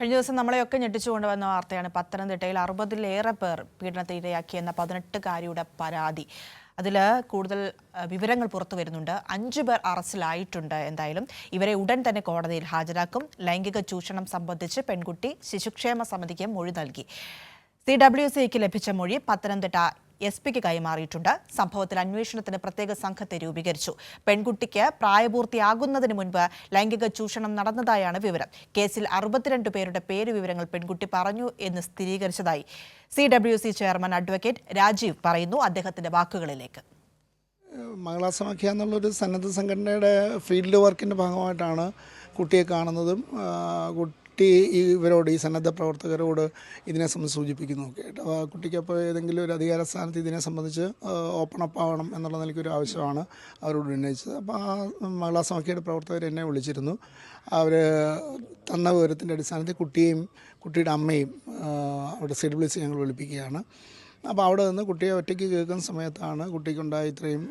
കഴിഞ്ഞ ദിവസം നമ്മളെയൊക്കെ ഞെട്ടിച്ചുകൊണ്ട് വന്ന വാർത്തയാണ്. പത്തനംതിട്ടയിൽ അറുപതിലേറെ പേർ പീഡനത്തിന് ഇരയാക്കിയെന്ന പതിനെട്ടുകാരിയുടെ പരാതി. അതിൽ കൂടുതൽ വിവരങ്ങൾ പുറത്തു വരുന്നുണ്ട്. അഞ്ചു പേർ അറസ്റ്റിലായിട്ടുണ്ട് എന്തായാലും. ഇവരെ ഉടൻ തന്നെ കോടതിയിൽ ഹാജരാക്കും. ലൈംഗിക ചൂഷണം സംബന്ധിച്ച് പെൺകുട്ടി ശിശുക്ഷേമ സമിതിക്ക് മൊഴി നൽകി. സി ഡബ്ല്യു സിക്ക് ലഭിച്ച മൊഴി പത്തനംതിട്ട എസ് പിക്ക് കൈമാറിയിട്ടുണ്ട്. സംഭവത്തിൽ അന്വേഷണത്തിന് പ്രത്യേക സംഘത്തെ രൂപീകരിച്ചു. പെൺകുട്ടിക്ക് പ്രായപൂർത്തിയാകുന്നതിന് മുൻപ് ലൈംഗിക ചൂഷണം നടന്നതായാണ് വിവരം. കേസിൽ അറുപത്തിരണ്ട് പേരുടെ പേര് വിവരങ്ങൾ പെൺകുട്ടി പറഞ്ഞു എന്ന് സ്ഥിരീകരിച്ചതായി C W C chairman advocate Rajeev പറയുന്നു അദ്ദേഹത്തിന്റെ വാക്കുകളിലേക്ക്. മംഗളാസമാഖ്യ എന്നുള്ളൊരു സന്നദ്ധ സംഘടനയുടെ ഫീൽഡ് വർക്കിന്റെ ഭാഗമായിട്ടാണ് കുട്ടിയെ കാണുന്നതും കുട്ടി ഇവരോട് ഈ സന്നദ്ധ പ്രവർത്തകരോട് ഇതിനെ സംബന്ധിച്ച് സൂചിപ്പിക്കുന്നു കേട്ടോ ആ കുട്ടിക്ക് അപ്പോൾ ഏതെങ്കിലും ഒരു അധികാര സ്ഥാനത്ത് ഇതിനെ സംബന്ധിച്ച് ഓപ്പൺ അപ്പ് ആവണം എന്നുള്ള നിലയ്ക്കൊരു ആവശ്യമാണ് അവരോട് ഉന്നയിച്ചത്. അപ്പോൾ ആ മഹിളാ സമഖ്യയുടെ പ്രവർത്തകർ എന്നെ വിളിച്ചിരുന്നു. അവർ തന്ന വിവരത്തിന്റെ അടിസ്ഥാനത്തിൽ കുട്ടിയെയും കുട്ടിയുടെ അമ്മയും അവിടെ സീഡ് വിളിച്ച് ഞങ്ങൾ വിളിപ്പിക്കുകയാണ്. അപ്പോൾ അവിടെ നിന്ന് കുട്ടിയെ ഒറ്റയ്ക്ക് കേൾക്കുന്ന സമയത്താണ് കുട്ടിക്കുണ്ടായ ഇത്രയും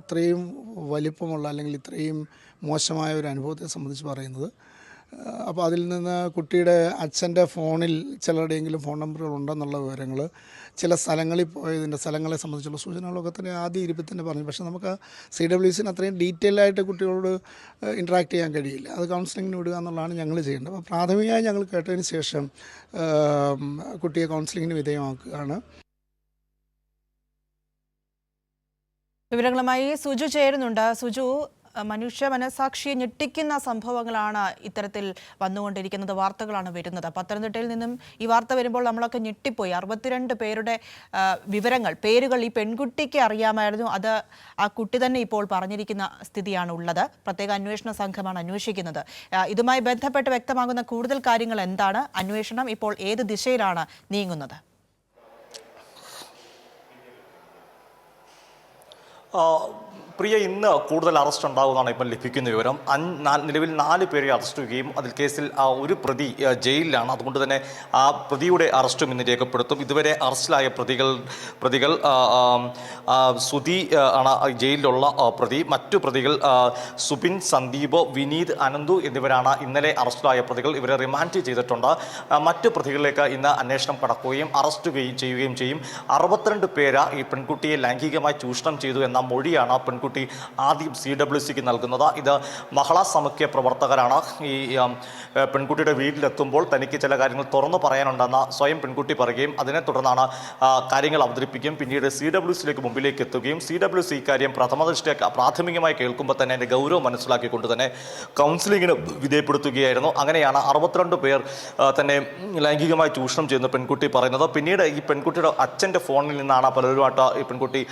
ഇത്രയും വലിപ്പമുള്ള അല്ലെങ്കിൽ ഇത്രയും മോശമായ ഒരു അനുഭവത്തെ സംബന്ധിച്ച് പറയുന്നത്. അപ്പോൾ അതിൽ നിന്ന് കുട്ടിയുടെ അച്ഛന്റെ ഫോണിൽ ചിലരുടെയെങ്കിലും ഫോൺ നമ്പറുകൾ ഉണ്ടെന്നുള്ള വിവരങ്ങൾ ചില സ്ഥലങ്ങളിൽ പോയതിന്റെ സ്ഥലങ്ങളെ സംബന്ധിച്ചുള്ള സൂചനകളൊക്കെ തന്നെ ആദ്യം ഇരിപ്പിൽ തന്നെ പറഞ്ഞു. പക്ഷേ നമുക്ക് സി ഡബ്ല്യു സിന് അത്രയും ഡീറ്റെയിൽ ആയിട്ട് കുട്ടികളോട് ഇൻട്രാക്ട് ചെയ്യാൻ കഴിയില്ല. അത് കൗൺസിലിങ്ങിന് വിടുക എന്നുള്ളതാണ് ഞങ്ങൾ ചെയ്യേണ്ടത്. അപ്പോൾ പ്രാഥമികമായി ഞങ്ങൾ കേട്ടതിന് ശേഷം കുട്ടിയെ കൗൺസിലിങ്ങിന് വിധേയമാക്കുകയാണ്. വിവരങ്ങളുമായി സുജു ചേരുന്നുണ്ട്. സുജു മനുഷ്യ മനസാക്ഷിയെ ഞെട്ടിക്കുന്ന സംഭവങ്ങളാണ് ഇത്തരത്തിൽ വന്നുകൊണ്ടിരിക്കുന്നത്. വാർത്തകളാണ് വരുന്നത്. പത്തനംതിട്ടയിൽ നിന്നും ഈ വാർത്ത വരുമ്പോൾ നമ്മളൊക്കെ ഞെട്ടിപ്പോയി. അറുപത്തിരണ്ട് പേരുടെ വിവരങ്ങൾ പേരുകൾ ഈ പെൺകുട്ടിക്ക് അറിയാമായിരുന്നു. അത് ആ കുട്ടി തന്നെ ഇപ്പോൾ പറഞ്ഞിരിക്കുന്ന സ്ഥിതിയാണ് ഉള്ളത് പ്രത്യേക അന്വേഷണ സംഘമാണ് അന്വേഷിക്കുന്നത്. ഇതുമായി ബന്ധപ്പെട്ട് വ്യക്തമാകുന്ന കൂടുതൽ കാര്യങ്ങൾ എന്താണ്? അന്വേഷണം ഇപ്പോൾ ഏത് ദിശയിലാണ് നീങ്ങുന്നത്? പ്രിയ ഇന്ന് കൂടുതൽ അറസ്റ്റ് ഉണ്ടാകുമെന്നാണ് ഇപ്പം ലഭിക്കുന്ന വിവരം. നിലവിൽ നാല് പേരെ അറസ്റ്റ് ചെയ്യുകയും അതിൽ കേസിൽ ആ, ഒരു പ്രതി ജയിലിലാണ്. അതുകൊണ്ട് തന്നെ ആ പ്രതിയുടെ അറസ്റ്റും ഇന്ന് രേഖപ്പെടുത്തും. ഇതുവരെ അറസ്റ്റിലായ പ്രതികൾ പ്രതികൾ സുധി ആണ് ജയിലിലുള്ള പ്രതി. മറ്റു പ്രതികൾ സുബിൻ സന്ദീപ് വിനീത് അനന്തു എന്നിവരാണ് ഇന്നലെ അറസ്റ്റിലായ പ്രതികൾ. ഇവരെ റിമാൻഡ് ചെയ്തിട്ടുണ്ട്. മറ്റു പ്രതികളിലേക്ക് ഇന്ന് അന്വേഷണം കടക്കുകയും അറസ്റ്റ് ചെയ്യുകയും- ചെയ്യും. അറുപത്തിരണ്ട് പേര് ഈ പെൺകുട്ടിയെ ലൈംഗികമായി ചൂഷണം ചെയ്തു എന്ന മൊഴിയാണ് ആ പെൺകുട്ടി ആദ്യം സി ഡബ്ല്യു സിക്ക് നൽകുന്നത്. ഇത് മഹള സമുഖ്യ പ്രവർത്തകരാണ്. ഈ പെൺകുട്ടിയുടെ വീട്ടിലെത്തുമ്പോൾ തനിക്ക് ചില കാര്യങ്ങൾ തുറന്നു പറയാനുണ്ടെന്ന് സ്വയം പെൺകുട്ടി പറയുകയും അതിനെ തുടർന്നാണ് കാര്യങ്ങൾ അവതരിപ്പിക്കുകയും പിന്നീട് സി ഡബ്ല്യു സിയിലേക്ക് മുമ്പിലേക്ക് എത്തുകയും സി ഡബ്ല്യു സി ഇക്കാര്യം പ്രഥമ ദൃഷ്ടിയെ പ്രാഥമികമായി കേൾക്കുമ്പോൾ തന്നെ അതിന്റെ ഗൗരവം മനസ്സിലാക്കിക്കൊണ്ട് തന്നെ കൗൺസിലിങ്ങിന് വിധേയപ്പെടുത്തുകയായിരുന്നു. അങ്ങനെയാണ് അറുപത്തിരണ്ട് പേർ തന്നെ ലൈംഗികമായി ചൂഷണം ചെയ്യുന്ന പെൺകുട്ടി പറയുന്നത്. പിന്നീട് ഈ പെൺകുട്ടിയുടെ അച്ഛന്റെ ഫോണിൽ നിന്നാണ് പലരുമായിട്ട് ഈ പെൺകുട്ടി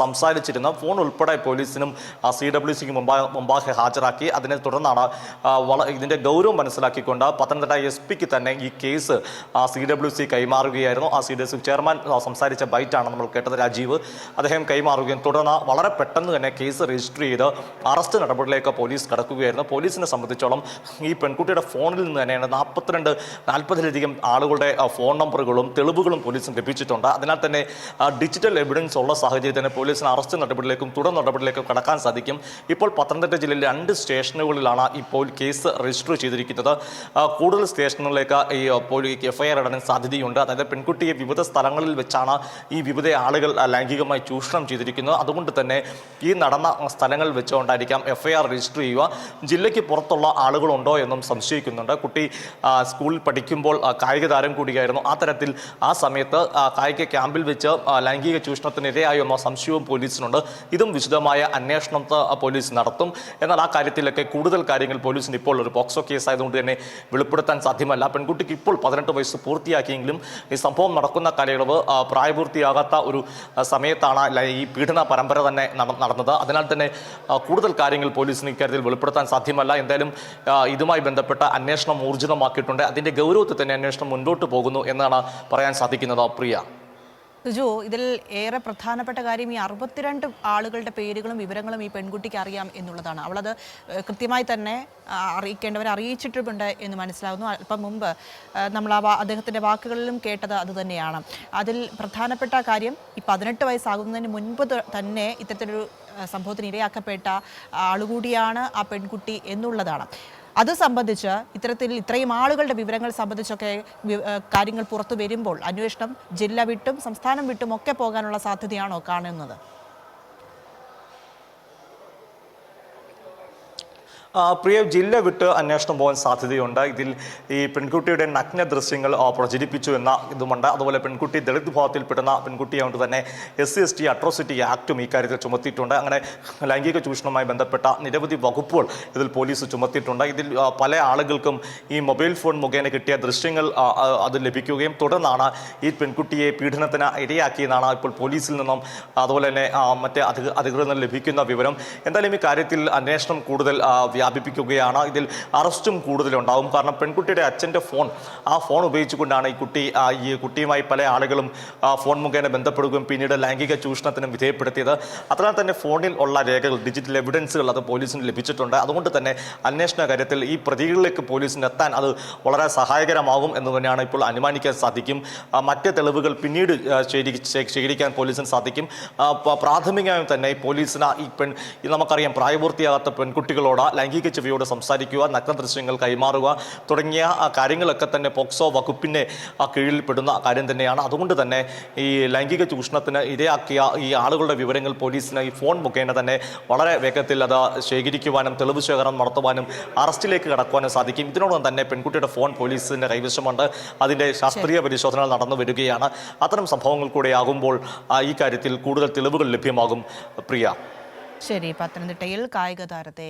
സംസാരിച്ചിരുന്നത്. ഫോൺ ഉൾപ്പെടെ പോലീസിനും സി ഡബ്ല്യു സിക്കും മുമ്പാകെ ഹാജരാക്കി. അതിനെ തുടർന്നാണ് ഇതിന്റെ ഗൗരവം മനസ്സിലാക്കിക്കൊണ്ട് പത്തനംതിട്ട എസ് പിക്ക് തന്നെ ഈ കേസ് സി ഡബ്ല്യു സി കൈമാറുകയായിരുന്നു. ആ സി ഡബ്ല്യു സി ചെയർമാൻ സംസാരിച്ച ബൈറ്റാണ് നമ്മൾ കേട്ടത് രാജീവ്. അദ്ദേഹം കൈമാറുകയും തുടർന്ന് വളരെ പെട്ടെന്ന് തന്നെ കേസ് രജിസ്റ്റർ ചെയ്ത് അറസ്റ്റ് നടപടിയിലേക്ക് പോലീസ് കടക്കുകയായിരുന്നു. പോലീസിനെ സംബന്ധിച്ചോളം ഈ പെൺകുട്ടിയുടെ ഫോണിൽ നിന്ന് തന്നെയാണ് നാൽപ്പത്തിരണ്ട് നാൽപ്പതിലധികം ആളുകളുടെ ഫോൺ നമ്പറുകളും തെളിവുകളും പോലീസിന് ലഭിച്ചിട്ടുണ്ട്. അതിനാൽ തന്നെ ഡിജിറ്റൽ എവിഡൻസ് ഉള്ള സാഹചര്യത്തിൽ തന്നെ പോലീസിന് അറസ്റ്റ് നടപടിയിലേക്കും തുടർ നടപടിയിലേക്കും കടക്കാൻ സാധിക്കും. ഇപ്പോൾ പത്തനംതിട്ട ജില്ലയിൽ രണ്ട് സ്റ്റേഷനുകളിലാണ് ഇപ്പോൾ കേസ് രജിസ്റ്റർ ചെയ്തിരിക്കുന്നത്. കൂടുതൽ സ്റ്റേഷനുകളിലേക്ക് ഈ എഫ് ഐ ആർ ഇടാൻ സാധ്യതയുണ്ട്. അതായത് പെൺകുട്ടിയെ വിവിധ സ്ഥലങ്ങളിൽ വെച്ചാണ് ഈ വിവിധ ആളുകൾ ലൈംഗികമായി ചൂഷണം ചെയ്തിരിക്കുന്നത്. അതുകൊണ്ട് തന്നെ ഈ നടന്ന സ്ഥലങ്ങളിൽ വെച്ചുകൊണ്ടായിരിക്കാം എഫ്ഐആർ രജിസ്റ്റർ ചെയ്യുക. ജില്ലയ്ക്ക് പുറത്തുള്ള ആളുകളുണ്ടോ എന്നും സംശയിക്കുന്നുണ്ട്. കുട്ടി സ്കൂളിൽ പഠിക്കുമ്പോൾ കായിക താരം കൂടിയായിരുന്നു. ആ തരത്തിൽ ആ സമയത്ത് കായിക ക്യാമ്പിൽ വെച്ച് ലൈംഗിക ചൂഷണത്തിന് ഇരയായോ എന്ന സംശയവും പോലീസിനുണ്ട്. ഇതും വിശദമായ അന്വേഷണം പോലീസ് നടത്തും. എന്നാൽ ആ കാര്യത്തിലൊക്കെ കൂടുതൽ കാര്യങ്ങൾ പോലീസിന് ഇപ്പോൾ ഒരു പോക്സോ കേസ് ആയതുകൊണ്ട് തന്നെ വെളിപ്പെടുത്താൻ സാധ്യമല്ല. പെൺകുട്ടിക്ക് ഇപ്പോൾ പതിനെട്ട് വയസ്സ് പൂർത്തിയാക്കിയെങ്കിലും ഈ സംഭവം നടക്കുന്ന കാലയളവ് പ്രായപൂർത്തിയാകാത്ത ഒരു സമയത്താണ് ഈ പീഡന പരമ്പര തന്നെ നട- നടന്നത്. അതിനാൽ തന്നെ കൂടുതൽ കാര്യങ്ങൾ പോലീസിന് ഇക്കാര്യത്തിൽ വെളിപ്പെടുത്താൻ സാധ്യമല്ല. എന്തായാലും ഇതുമായി ബന്ധപ്പെട്ട അന്വേഷണം ഊർജിതമാക്കിയിട്ടുണ്ട്. അതിന്റെ ഗൗരവത്തിൽ തന്നെ അന്വേഷണം മുന്നോട്ട് പോകുന്നു എന്നാണ് പറയാൻ സാധിക്കുന്നത് പ്രിയ. സുജു ഇതിൽ ഏറെ പ്രധാനപ്പെട്ട കാര്യം ഈ അറുപത്തിരണ്ട് ആളുകളുടെ പേരുകളും വിവരങ്ങളും ഈ പെൺകുട്ടിക്ക് അറിയാം എന്നുള്ളതാണ്. അവളത് കൃത്യമായി തന്നെ അറിയിക്കേണ്ടവർ അറിയിച്ചിട്ടുമുണ്ട് എന്ന് മനസ്സിലാവുന്നു. അല്പം മുമ്പ് നമ്മൾ ആ അദ്ദേഹത്തിന്റെ വാക്കുകളിലും കേട്ടത് അതുതന്നെയാണ് അതിൽ പ്രധാനപ്പെട്ട കാര്യം ഈ പതിനെട്ട് വയസ്സാകുന്നതിന് മുൻപ് തന്നെ ഇത്തരത്തിലൊരു സംഭവത്തിന് ഇരയാക്കപ്പെട്ട ആളുകൂടിയാണ് ആ പെൺകുട്ടി എന്നുള്ളതാണ്. അത് സംബന്ധിച്ച് ഇത്തരത്തിൽ ഇത്രയും ആളുകളുടെ വിവരങ്ങൾ സംബന്ധിച്ചൊക്കെ കാര്യങ്ങൾ പുറത്തു വരുമ്പോൾ അന്വേഷണം ജില്ല വിട്ടും സംസ്ഥാനം വിട്ടും ഒക്കെ പോകാനുള്ള സാധ്യതയാണോ കാണുന്നത്? പ്രിയ ജില്ല വിട്ട് അന്വേഷണം പോകാൻ സാധ്യതയുണ്ട്. ഇതിൽ ഈ പെൺകുട്ടിയുടെ നഗ്ന ദൃശ്യങ്ങൾ പ്രചരിപ്പിച്ചു എന്ന ഇതുമുണ്ട്. അതുപോലെ പെൺകുട്ടി ദളിത് വിഭാഗത്തിൽപ്പെടുന്ന പെൺകുട്ടിയായതുകൊണ്ട് തന്നെ S C S T atrocity ആക്ടും ഇക്കാര്യത്തിൽ ചുമത്തിയിട്ടുണ്ട്. അങ്ങനെ ലൈംഗിക ചൂഷണവുമായി ബന്ധപ്പെട്ട നിരവധി വകുപ്പുകൾ ഇതിൽ പോലീസ് ചുമത്തിയിട്ടുണ്ട്. ഇതിൽ പല ആളുകൾക്കും ഈ മൊബൈൽ ഫോൺ മുഖേന കിട്ടിയ ദൃശ്യങ്ങൾ അത് ലഭിക്കുകയും തുടർന്നാണ് ഈ പെൺകുട്ടിയെ പീഡനത്തിന് ഇരയാക്കിയെന്നാണ് ഇപ്പോൾ പോലീസിൽ നിന്നും അതുപോലെ തന്നെ മറ്റ് അധിക അധികൃതർ ലഭിക്കുന്ന വിവരം. എന്തായാലും ഈ കാര്യത്തിൽ അന്വേഷണം കൂടുതൽ വ്യാപിപ്പിക്കുകയാണ്. ഇതിൽ അറസ്റ്റും കൂടുതലുണ്ടാവും. കാരണം പെൺകുട്ടിയുടെ അച്ഛന്റെ ഫോൺ ആ ഫോൺ ഉപയോഗിച്ചുകൊണ്ടാണ് ഈ കുട്ടി ഈ കുട്ടിയുമായി പല ആളുകളും ഫോൺ മുഖേന ബന്ധപ്പെടുകയും പിന്നീട് ലൈംഗിക ചൂഷണത്തിനും വിധേയപ്പെടുത്തിയത്. അതിനാൽ തന്നെ ഫോണിൽ ഉള്ള രേഖകൾ ഡിജിറ്റൽ എവിഡൻസുകൾ അത് പോലീസിന് ലഭിച്ചിട്ടുണ്ട്. അതുകൊണ്ട് തന്നെ അന്വേഷണ കാര്യത്തിൽ ഈ പ്രതികളിലേക്ക് പോലീസിന് എത്താൻ അത് വളരെ സഹായകരമാകും എന്ന് തന്നെയാണ് ഇപ്പോൾ അനുമാനിക്കാൻ സാധിക്കും. മറ്റ് തെളിവുകൾ പിന്നീട് ശേഖരിക്കാൻ പോലീസിന് സാധിക്കും. പ്രാഥമികമായും തന്നെ പോലീസിന് ഈ പെൺ നമുക്കറിയാം പ്രായപൂർത്തിയാകാത്ത പെൺകുട്ടികളോട് ലൈംഗിക ചെവിയോട് സംസാരിക്കുക നഗ്ന ദൃശ്യങ്ങൾ കൈമാറുക തുടങ്ങിയ കാര്യങ്ങളൊക്കെ തന്നെ പോക്സോ വകുപ്പിന്റെ ആ, കീഴിൽപ്പെടുന്ന കാര്യം തന്നെയാണ്. അതുകൊണ്ട് തന്നെ ഈ ലൈംഗിക ചൂഷണത്തിന് ഇരയാക്കിയ ഈ ആളുകളുടെ വിവരങ്ങൾ പോലീസിന് ഈ ഫോൺ മുഖേന തന്നെ വളരെ വേഗത്തിൽ അത് ശേഖരിക്കുവാനും തെളിവ് ശേഖരണം നടത്തുവാനും അറസ്റ്റിലേക്ക് കടക്കുവാനും സാധിക്കും. ഇതിനോടൊപ്പം തന്നെ പെൺകുട്ടിയുടെ ഫോൺ പോലീസിന്റെ കൈവശമുണ്ട്. അതിന്റെ ശാസ്ത്രീയ പരിശോധന നടന്നു വരികയാണ്. അത്തരം സംഭവങ്ങൾ കൂടെ ആകുമ്പോൾ ഈ കാര്യത്തിൽ കൂടുതൽ തെളിവുകൾ ലഭ്യമാകും. പ്രിയ ശരി പത്തനംതിട്ടയിൽ കായിക താരത്തെ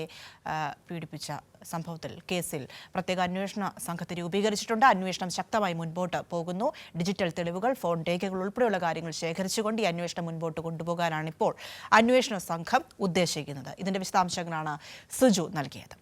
പീഡിപ്പിച്ച സംഭവത്തിൽ കേസിൽ പ്രത്യേക അന്വേഷണ സംഘത്തെ രൂപീകരിച്ചിട്ടുണ്ട്. അന്വേഷണം ശക്തമായി മുൻപോട്ട് പോകുന്നു. ഡിജിറ്റൽ തെളിവുകൾ ഫോൺ രേഖകൾ ഉൾപ്പെടെയുള്ള കാര്യങ്ങൾ ശേഖരിച്ചുകൊണ്ട് ഈ അന്വേഷണം മുൻപോട്ട് കൊണ്ടുപോകാനാണ് ഇപ്പോൾ അന്വേഷണ സംഘം ഉദ്ദേശിക്കുന്നത്. ഇതിന്റെ വിശദാംശങ്ങളാണ് സുജു നൽകിയത്.